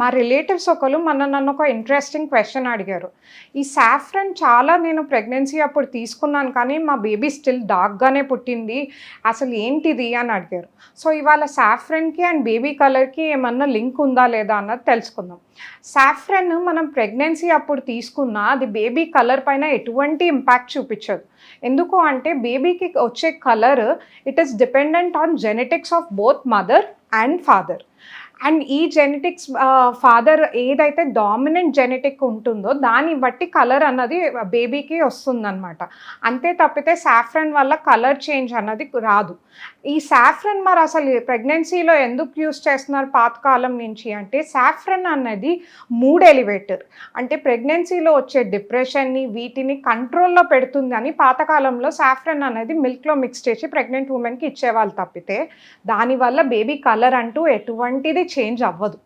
మా రిలేటివ్స్ ఒకరు మన నన్ను ఒక ఇంట్రెస్టింగ్ క్వశ్చన్ అడిగారు. ఈ సాఫ్రన్ చాలా నేను ప్రెగ్నెన్సీ అప్పుడు తీసుకున్నాను కానీ మా బేబీ స్టిల్ డార్క్గానే పుట్టింది. అసలు ఏంటిది అని అడిగారు. సో ఇవాళ సాఫ్రన్కి అండ్ బేబీ కలర్కి ఏమన్నా లింక్ ఉందా లేదా అన్నది తెలుసుకుందాం. సాఫ్రన్ మనం ప్రెగ్నెన్సీ అప్పుడు తీసుకున్నా అది బేబీ కలర్ పైన ఎటువంటి ఇంపాక్ట్ చూపించదు. ఎందుకు అంటే బేబీకి వచ్చే colour it is dependent on genetics of both mother and father and ఈ జెనెటిక్స్ ఫాదర్ ఏదైతే డామినెంట్ జెనెటిక్ ఉంటుందో దాన్ని బట్టి కలర్ అన్నది బేబీకి వస్తుందన్నమాట. అంతే తప్పితే సాఫ్రన్ వల్ల కలర్ చేంజ్ అన్నది రాదు. ఈ సాఫ్రన్ మరి అసలు ప్రెగ్నెన్సీలో ఎందుకు యూస్ చేస్తున్నారు పాతకాలం నుంచి అంటే సాఫ్రన్ అన్నది మూడ్ ఎలివేటర్. అంటే ప్రెగ్నెన్సీలో వచ్చే డిప్రెషన్ని వీటిని కంట్రోల్లో పెడుతుందని పాతకాలంలో సాఫ్రన్ అనేది మిల్క్లో మిక్స్ చేసి ప్రెగ్నెంట్ ఉమెన్కి ఇచ్చేవాళ్ళు తప్పితే దానివల్ల బేబీ కలర్ అంటూ ఎటువంటిది చేంజ్ అవ్వదు.